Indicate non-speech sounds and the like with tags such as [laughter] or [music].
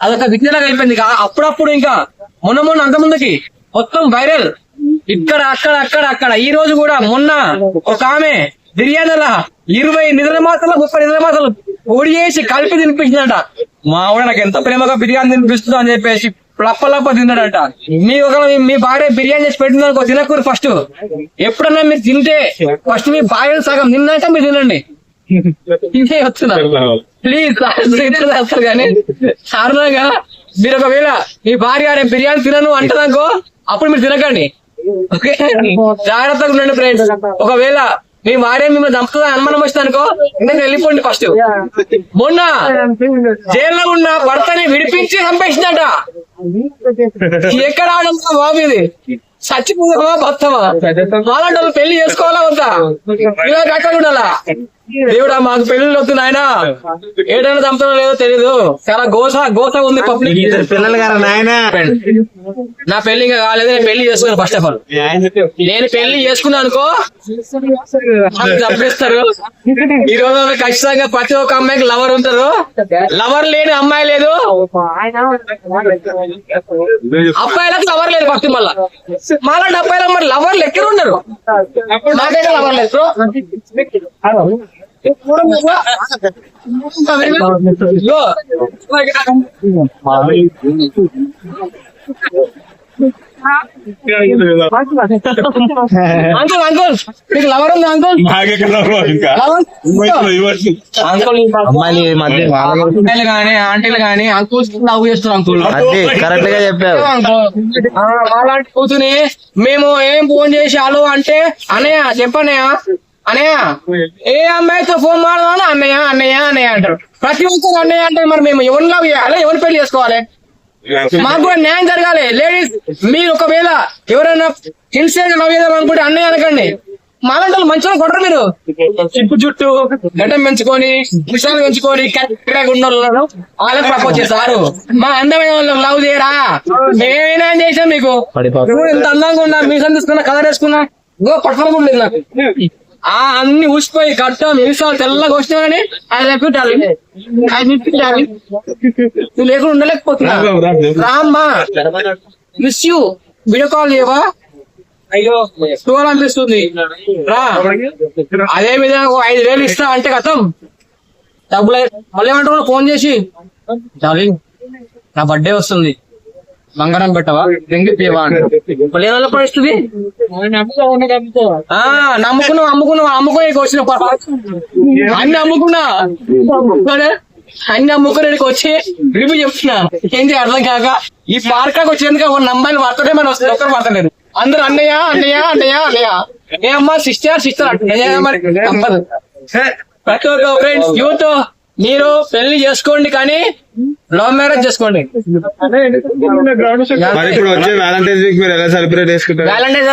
అదొక విజ్ఞానం అయిపోయింది. అప్పుడప్పుడు ఇంకా మొన్న మొన్న అంత ముందుకి మొత్తం వైరల్. ఇక్కడ అక్కడ అక్కడ అక్కడ. ఈ రోజు కూడా మొన్న ఒక ఆమె బిర్యానీల ఇరవై నిద్ర మాసాలు ముప్పై నిద్ర మాసాలు పొడి చేసి కలిపి తినిపించిందట. మా ఆవిడ నాకు ఎంత ప్రేమగా బిర్యానీ తినిపిస్తుందో అని చెప్పేసి లప్ప లప్ప తిన్నాడట. మీ ఒక మీ భార్య బిర్యానీ చేసి పెట్టింది అనుకో తినకూరు ఫస్ట్. ఎప్పుడన్నా మీరు తింటే ఫస్ట్ మీ భార్య సగం తిన్నాక మీరు తినండి. [laughs] ఇంకే వస్తున్నా ప్లీజ్ చేస్తారు కానీ సాధారణంగా మీరు ఒకవేళ మీ భార్య నేను బిర్యానీ తినను అంటదనుకో అప్పుడు మీరు తినకండి. ఓకే జాగ్రత్తగా ఉండండి ఫ్రెండ్స్ ఒకవేళ మీ భార్య మిమ్మల్ని చంపుతుందా అనుమానం వచ్చింది అనుకో నేను వెళ్ళిపోండి ఫస్ట్ మొన్న జైల్లో ఉన్న భర్తని విడిపించి చంపేసిందట. ఎక్కడ ఆడంతా బాబు ఇది? చచ్చిపోదామా బతమా అలాంటి వాళ్ళు పెళ్ళి చేసుకోవాలా వద్దా? ఇలా కట్టాలి ఉండాలా? దేవుడా మాకు పెళ్ళి వద్దు నాయన. ఏడైనా చంపడం లేదో తెలీదు. చాలా గోస గోస ఉంది పబ్లిక్ పిల్లలు గారు నాయన? నా పెళ్ళి ఇంకా కాలేదు నేను పెళ్ళి చేసుకున్నాను ఫస్ట్ ఆఫ్ ఆల్ నేను పెళ్ళి చేసుకున్నాను అనుకో నాకు చంపేస్తారు. ఈ రోజు ఖచ్చితంగా ప్రతి ఒక్క అమ్మాయికి లవర్ ఉంటారు. లవర్ లేని అమ్మాయి లేదు. అబ్బాయిలకు లవర్ లేదు ఫస్ట్ మళ్ళా మాలాంటి అబ్బాయిలకు మరి లవర్లు ఎక్కడ ఉన్నారు? నాకైతే లవర్ లేదు అంకుల్ అంకుల్ మీకు లవర్ ఉంది అంకుల్ అంకుల్ అమ్మాయిలు మధ్య అమ్మాయిలు గానీ ఆంటీలు గానీ అంకుల్స్ లవ్ చేస్తారు అంకుల్ అదే కరెక్ట్గా చెప్పారు అలాంటి కూతుని మేము ఏం ఫోన్ చేసి అలో అంటే అనే చెప్పన్నయ్య అన్నయ్య? ఏ అమ్మాయితో ఫోన్ మాడదామని అన్నయ్య అన్నయ్య అన్నయ్య అంటారు. ప్రతి ఒక్కరు అన్నయ్య అంటే మరి మేము ఎవరిని లవ్ చేయాలి? ఎవరిని పెళ్ళి చేసుకోవాలి? మాకు కూడా న్యాయం జరగాలి. లేడీస్ మీరు ఒకవేళ ఎవరైనా సిన్సియర్ లవ్ చేద్దాం అనుకుంటే అన్నయ్య అనకండి. మాలాంటి వాళ్ళు మంచిగా కొట్టరు మీరు. చిప్పు చుట్టూ గడ్డం పెంచుకొని విషయాలు పెంచుకొని కరెక్ట్గా ఉన్న వాళ్ళను వాళ్ళకి ప్రపోజ్ చేస్తారు. మా అందమైన వాళ్ళకి లవ్ చేయరా? మేమేనా చేసాం మీకు? ఎంత అందంగా ఉన్నా మీసం తీసుకున్నా కలర్ వేసుకున్నా ఇంకో పట్టుకోవడం కూడా లేదు నాకు. ఆ అన్ని ఊసిపోయి కట్టం మీసాలు తెల్లగా వచ్చినాయని అది చెప్పింటారు అది చెప్పింటారు నువ్వు లేకుండా ఉండలేకపోతున్నా. రామ్మా. మిస్ యూ వీడియో కాల్ చేయవా? అయ్యో. చూడాలనిపిస్తుంది రా. అదే విధంగా ఒక ఐదు వేలు ఇస్తా అంటే కథం. డబ్బులు మళ్ళీ ఏమంటావు ఫోన్ చేసి. డార్లింగ్ నా బర్త్డే వస్తుంది. బంగారం పెట్టవా? దెంగి అంటే. ఏమన్నా పరిస్థితి? ఆ, నమ్ముకున్నావు అమ్ముకున్నావు అమ్ముకుని వచ్చిన అన్ని అమ్ముకున్నా? అన్ని అమ్ముకుని ఇక్కడికి వచ్చి రివ్యూ చెప్తున్నా. ఏంటి అర్థం కాక? ఈ పార్క్ వచ్చేందుకు ఒక నంబాయిలు వాడుతుంటే మనం వస్తుంది ఒక్కరు వాడతలేరు అందరూ అన్నయ్య అన్నయ్య అన్నయ్య అన్నయ్య. ఏ అమ్మా సిస్టర్ సిస్టర్ అంటున్నా మరి? ప్రతి ఒక్క ఫ్రెండ్స్ యూత్. మీరు పెళ్ళి చేసుకోండి కానీ లవ్ మ్యారేజ్ చేసుకోండి. మరి ఇప్పుడు వచ్చే వ్యాలంటైన్స్ వీక్ మీరు ఎలా సెలబ్రేట్ చేసుకుంటారు? వ్యాలంటైన్స్